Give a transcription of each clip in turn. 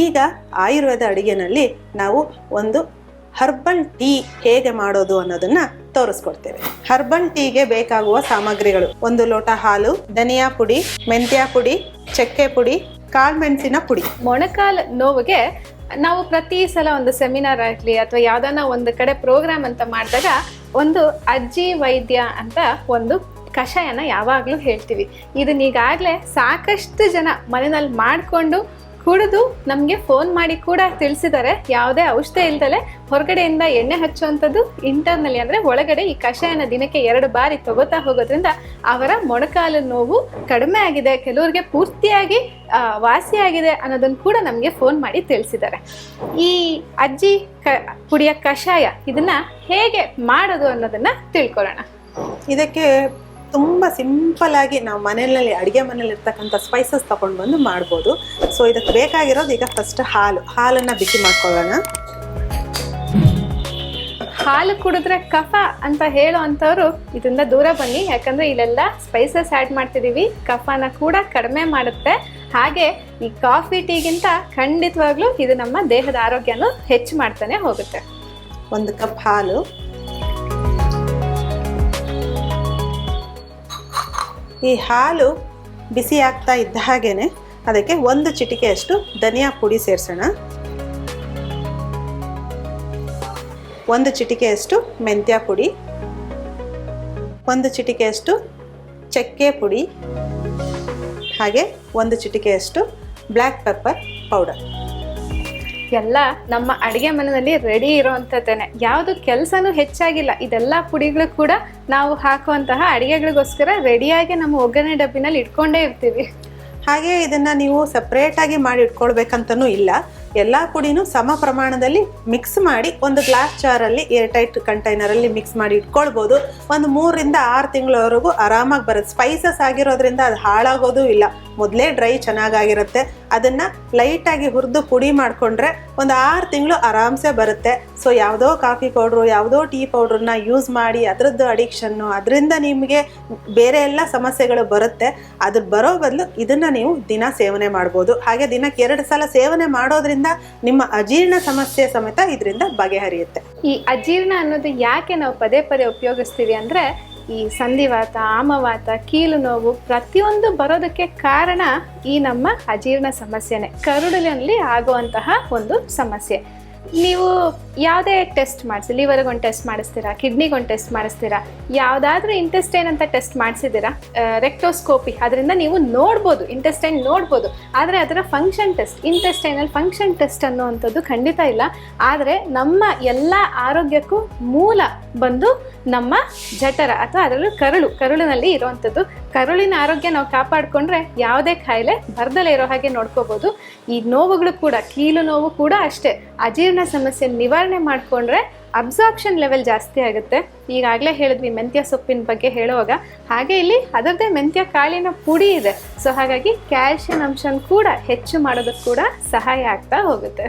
ಈಗ ಆಯುರ್ವೇದ ಅಡುಗೆನಲ್ಲಿ ನಾವು ಒಂದು ಹರ್ಬಲ್ ಟೀ ಹೇಗೆ ಮಾಡೋದು ಅನ್ನೋದನ್ನ ತೋರಿಸ್ಕೊಡ್ತೇವೆ. ಹರ್ಬಲ್ ಟೀಗೆ ಬೇಕಾಗುವ ಸಾಮಗ್ರಿಗಳು ಒಂದು ಲೋಟ ಹಾಲು, ಧನಿಯಾ ಪುಡಿ, ಮೆಂತ್ಯ ಪುಡಿ, ಚಕ್ಕೆ ಪುಡಿ ಕಾಳುಮೆಣಸಿನ ಪುಡಿ. ಮೊಣಕಾಲ್ ನೋವಿಗೆ ನಾವು ಪ್ರತಿ ಸಲ ಒಂದು ಸೆಮಿನಾರ್ ಆಗಲಿ ಅಥವಾ ಯಾವ್ದಾನ ಒಂದು ಕಡೆ ಪ್ರೋಗ್ರಾಮ್ ಅಂತ ಮಾಡಿದಾಗ ಒಂದು ಅಜ್ಜಿ ವೈದ್ಯ ಅಂತ ಒಂದು ಕಷಾಯನ ಯಾವಾಗಲೂ ಹೇಳ್ತೀವಿ. ಇದನ್ನ ಈಗಾಗಲೇ ಸಾಕಷ್ಟು ಜನ ಮನೆಯಲ್ಲಿ ಮಾಡಿಕೊಂಡು ಕುಡಿದು ನಮಗೆ ಫೋನ್ ಮಾಡಿ ಕೂಡ ತಿಳಿಸಿದ್ದಾರೆ. ಯಾವುದೇ ಔಷಧಿ ಇಲ್ದಲೆ ಹೊರಗಡೆಯಿಂದ ಎಣ್ಣೆ ಹಚ್ಚುವಂಥದ್ದು ಇಂಟರ್ನಲ್ಲಿ ಅಂದರೆ ಒಳಗಡೆ ಈ ಕಷಾಯನ ದಿನಕ್ಕೆ ಎರಡು ಬಾರಿ ತಗೋತಾ ಹೋಗೋದ್ರಿಂದ ಅವರ ಮೊಣಕಾಲು ನೋವು ಕಡಿಮೆ ಆಗಿದೆ. ಕೆಲವರಿಗೆ ಪೂರ್ತಿಯಾಗಿ ವಾಸಿಯಾಗಿದೆ ಅನ್ನೋದನ್ನು ಕೂಡ ನಮಗೆ ಫೋನ್ ಮಾಡಿ ತಿಳಿಸಿದ್ದಾರೆ. ಈ ಅಜ್ಜಿ ಕ, ಕುಡಿಯ ಕಷಾಯ ಇದನ್ನ ಹೇಗೆ ಮಾಡೋದು ಅನ್ನೋದನ್ನ ತಿಳ್ಕೊಳ್ಳೋಣ. ಇದಕ್ಕೆ ತುಂಬ ಸಿಂಪಲ್ ಆಗಿ ನಾವು ಮನೆಯಲ್ಲಿ ಅಡುಗೆ ಮನೇಲಿ ಇರ್ತಕ್ಕಂಥ ಸ್ಪೈಸಸ್ ತಗೊಂಡು ಬಂದು ಮಾಡ್ಬೋದು. ಸೊ ಇದಕ್ಕೆ ಬೇಕಾಗಿರೋದು ಈಗ ಫಸ್ಟ್ ಹಾಲು. ಹಾಲನ್ನು ಬಿಸಿ ಮಾಡ್ಕೊಳ್ಳೋಣ. ಹಾಲು ಕುಡಿದ್ರೆ ಕಫ ಅಂತ ಹೇಳೋ ಅಂಥವ್ರು ಇದರಿಂದ ದೂರ ಬನ್ನಿ. ಯಾಕಂದ್ರೆ ಇಲ್ಲೆಲ್ಲ ಸ್ಪೈಸಸ್ ಆ್ಯಡ್ ಮಾಡ್ತಿದ್ದೀವಿ ಕಫನ ಕೂಡ ಕಡಿಮೆ ಮಾಡುತ್ತೆ. ಹಾಗೆ ಈ ಕಾಫಿ ಟೀಗಿಂತ ಖಂಡಿತವಾಗ್ಲೂ ಇದು ನಮ್ಮ ದೇಹದ ಆರೋಗ್ಯನೂ ಹೆಚ್ಚು ಮಾಡ್ತಾನೆ ಹೋಗುತ್ತೆ. ಒಂದು ಕಪ್ ಹಾಲು. ಈ ಹಾಲು ಬಿಸಿ ಆಗ್ತಾ ಇದ್ದ ಹಾಗೇನೆ ಅದಕ್ಕೆ ಒಂದು ಚಿಟಿಕೆಯಷ್ಟು ಧನಿಯಾ ಪುಡಿ ಸೇರಿಸೋಣ. ಒಂದು ಚಿಟಿಕೆಯಷ್ಟು ಮೆಂತ್ಯ ಪುಡಿ. ಒಂದು ಚಿಟಿಕೆಯಷ್ಟು ಚಕ್ಕೆ ಪುಡಿ. ಹಾಗೆ ಒಂದು ಚಿಟಿಕೆಯಷ್ಟು ಬ್ಲ್ಯಾಕ್ ಪೆಪ್ಪರ್ ಪೌಡರ್. ಎಲ್ಲ ನಮ್ಮ ಅಡುಗೆ ಮನೆಯಲ್ಲಿ ರೆಡಿ ಇರೋವಂಥದ್ದೇನೆ. ಯಾವುದು ಕೆಲಸನೂ ಹೆಚ್ಚಾಗಿಲ್ಲ. ಇದೆಲ್ಲ ಪುಡಿಗಳು ಕೂಡ ನಾವು ಹಾಕುವಂತಹ ಅಡುಗೆಗಳಿಗೋಸ್ಕರ ರೆಡಿಯಾಗಿ ನಮ್ಮ ಒಗ್ಗರಣೆ ಡಬ್ಬಿನಲ್ಲಿ ಇಟ್ಕೊಂಡೇ ಇರ್ತೀವಿ. ಹಾಗೆ ಇದನ್ನ ನೀವು ಸಪ್ರೇಟಾಗಿ ಮಾಡಿ ಇಟ್ಕೊಳ್ಬೇಕಂತನೂ ಇಲ್ಲ. ಎಲ್ಲ ಪುಡಿನೂ ಸಮ ಪ್ರಮಾಣದಲ್ಲಿ ಮಿಕ್ಸ್ ಮಾಡಿ ಒಂದು ಗ್ಲಾಸ್ ಜಾರಲ್ಲಿ ಏರ್ ಟೈಟ್ ಕಂಟೈನರಲ್ಲಿ ಮಿಕ್ಸ್ ಮಾಡಿ ಇಟ್ಕೊಳ್ಬೋದು. ಒಂದು ಮೂರರಿಂದ ಆರು ತಿಂಗಳವರೆಗೂ ಆರಾಮಾಗಿ ಬರುತ್ತೆ. ಸ್ಪೈಸಸ್ ಆಗಿರೋದ್ರಿಂದ ಅದು ಹಾಳಾಗೋದು ಇಲ್ಲ. ಮೊದಲೇ ಡ್ರೈ ಚೆನ್ನಾಗಾಗಿರುತ್ತೆ. ಅದನ್ನು ಲೈಟಾಗಿ ಹುರಿದು ಪುಡಿ ಮಾಡಿಕೊಂಡ್ರೆ ಒಂದು ಆರು ತಿಂಗಳು ಆರಾಮ್ಸೆ ಬರುತ್ತೆ. ಸೊ ಯಾವುದೋ ಕಾಫಿ ಪೌಡ್ರು, ಯಾವುದೋ ಟೀ ಪೌಡ್ರನ್ನ ಯೂಸ್ ಮಾಡಿ ಅದರದ್ದು ಅಡಿಕ್ಷನ್ನು, ಅದರಿಂದ ನಿಮಗೆ ಬೇರೆ ಎಲ್ಲ ಸಮಸ್ಯೆಗಳು ಬರುತ್ತೆ. ಅದ್ರ ಬರೋ ಬದಲು ಇದನ್ನು ನೀವು ದಿನ ಸೇವನೆ ಮಾಡ್ಬೋದು. ಹಾಗೆ ದಿನಕ್ಕೆ ಎರಡು ಸಲ ಸೇವನೆ ಮಾಡೋದ್ರಿಂದ ನಿಮ್ಮ ಅಜೀರ್ಣ ಸಮಸ್ಯೆ ಸಮೇತ ಇದರಿಂದ ಬಗೆಹರಿಯುತ್ತೆ. ಈ ಅಜೀರ್ಣ ಅನ್ನೋದು ಯಾಕೆ ನಾವು ಪದೇ ಪದೇ ಉಪಯೋಗಿಸ್ತೀವಿ ಅಂದರೆ ಈ ಸಂಧಿವಾತ, ಆಮವಾತ, ಕೀಲು ನೋವು ಪ್ರತಿಯೊಂದು ಬರೋದಕ್ಕೆ ಕಾರಣ ಈ ನಮ್ಮ ಅಜೀರ್ಣ ಸಮಸ್ಯೆನೆ. ಕರುಳಿನಲ್ಲಿ ಆಗುವಂತಹ ಒಂದು ಸಮಸ್ಯೆ. ನೀವು ಯಾವುದೇ ಟೆಸ್ಟ್ ಮಾಡಿಸಿ ಲಿವರ್ಗೆ ಒಂದು ಟೆಸ್ಟ್ ಮಾಡಿಸ್ತೀರಾ ಕಿಡ್ನಿಗೆ ಒಂದು ಟೆಸ್ಟ್ ಮಾಡಿಸ್ತೀರಾ, ಯಾವುದಾದ್ರೂ ಇಂಟೆಸ್ಟೈನ್ ಅಂತ ಟೆಸ್ಟ್ ಮಾಡಿಸಿದ್ದೀರಾ ರೆಕ್ಟೋಸ್ಕೋಪಿ ಅದರಿಂದ ನೀವು ನೋಡ್ಬೋದು ಇಂಟೆಸ್ಟೈನ್ ನೋಡ್ಬೋದು, ಆದರೆ ಅದರ function test intestinal function test ಅನ್ನುವಂಥದ್ದು ಖಂಡಿತ ಇಲ್ಲ. ಆದರೆ ನಮ್ಮ ಎಲ್ಲ ಆರೋಗ್ಯಕ್ಕೂ ಮೂಲ ಬಂದು ನಮ್ಮ ಜಠರ ಅಥವಾ ಅದರಲ್ಲೂ ಕರುಳು, ಕರುಳಿನಲ್ಲಿ ಇರುವಂಥದ್ದು. ಕರುಳಿನ ಆರೋಗ್ಯ ನಾವು ಕಾಪಾಡಿಕೊಂಡ್ರೆ ಯಾವುದೇ ಕಾಯಿಲೆ ಬರ್ದಲೇ ಇರೋ ಹಾಗೆ ನೋಡ್ಕೋಬೋದು. ಈ ನೋವುಗಳು ಕೂಡ, ಕೀಲು ನೋವು ಕೂಡ ಅಷ್ಟೇ. ಅಜೀರ್ಣ ಸಮಸ್ಯೆ ನಿವಾರಣೆ ಮಾಡಿಕೊಂಡ್ರೆ ಅಬ್ಸಾರ್ಪ್ಷನ್ ಲೆವೆಲ್ ಜಾಸ್ತಿ ಆಗುತ್ತೆ. ಈಗಾಗಲೇ ಹೇಳಿದ್ವಿ ಮೆಂತ್ಯ ಸೊಪ್ಪಿನ ಬಗ್ಗೆ ಹೇಳುವಾಗ. ಹಾಗೆ ಇಲ್ಲಿ ಅದರದ್ದೇ ಮೆಂತ್ಯ ಕಾಳಿನ ಪುಡಿ ಇದೆ. ಸೊ ಹಾಗಾಗಿ ಕ್ಯಾಲ್ಶಿಯಂ ಅಂಶನ ಕೂಡ ಹೆಚ್ಚು ಮಾಡೋದಕ್ಕೆ ಕೂಡ ಸಹಾಯ ಆಗ್ತಾ ಹೋಗುತ್ತೆ.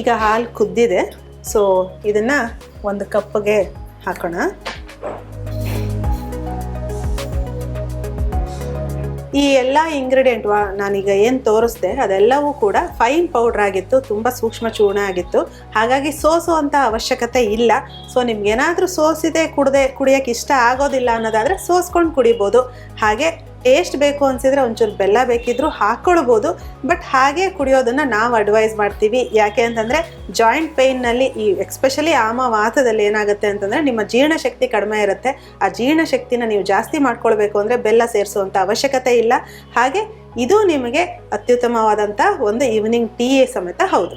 ಈಗ ಹಾಲು ಕುದ್ದಿದೆ. ಸೊ ಇದನ್ನು ಒಂದು ಕಪ್ಗೆ ಹಾಕೋಣ. ಈ ಎಲ್ಲ ಇಂಗ್ರೀಡಿಯೆಂಟ್ ನಾನೀಗ ಏನು ತೋರಿಸ್ದೆ, ಅದೆಲ್ಲವೂ ಕೂಡ ಫೈನ್ ಪೌಡ್ರ್ ಆಗಿತ್ತು, ತುಂಬ ಸೂಕ್ಷ್ಮ ಚೂರ್ಣ ಆಗಿತ್ತು. ಹಾಗಾಗಿ ಸೋಸುವಂಥ ಅವಶ್ಯಕತೆ ಇಲ್ಲ. ಸೊ ನಿಮ್ಗೇನಾದರೂ ಸೋಸಿದೆ, ಕುಡದೆ ಕುಡಿಯೋಕ್ಕೆ ಇಷ್ಟ ಆಗೋದಿಲ್ಲ ಅನ್ನೋದಾದರೆ ಸೋಸ್ಕೊಂಡು ಕುಡಿಬೋದು. ಹಾಗೆ ಟೇಸ್ಟ್ ಬೇಕು ಅನ್ಸಿದ್ರೆ ಒಂಚೂರು ಬೆಲ್ಲ ಬೇಕಿದ್ರು ಹಾಕ್ಕೊಳ್ಬೋದು ಬಟ್ ಹಾಗೆ ಕುಡಿಯೋದನ್ನು ನಾವು ಅಡ್ವೈಸ್ ಮಾಡ್ತೀವಿ. ಯಾಕೆ ಅಂತಂದರೆ ಜಾಯಿಂಟ್ ಪೇಯ್ನಲ್ಲಿ ಈ ಎಕ್ಸ್ಪೆಷಲಿ ಆಮ ವಾತದಲ್ಲಿ ಏನಾಗುತ್ತೆ ಅಂತಂದರೆ ನಿಮ್ಮ ಜೀರ್ಣಶಕ್ತಿ ಕಡಿಮೆ ಇರುತ್ತೆ. ಆ ಜೀರ್ಣಶಕ್ತಿನ ನೀವು ಜಾಸ್ತಿ ಮಾಡ್ಕೊಳ್ಬೇಕು ಅಂದರೆ ಬೆಲ್ಲ ಸೇರಿಸುವಂಥ ಅವಶ್ಯಕತೆ ಇಲ್ಲ. ಹಾಗೆ ಇದು ನಿಮಗೆ ಅತ್ಯುತ್ತಮವಾದಂಥ ಒಂದು ಈವ್ನಿಂಗ್ ಟೀ ಸಮೇತ ಹೌದು.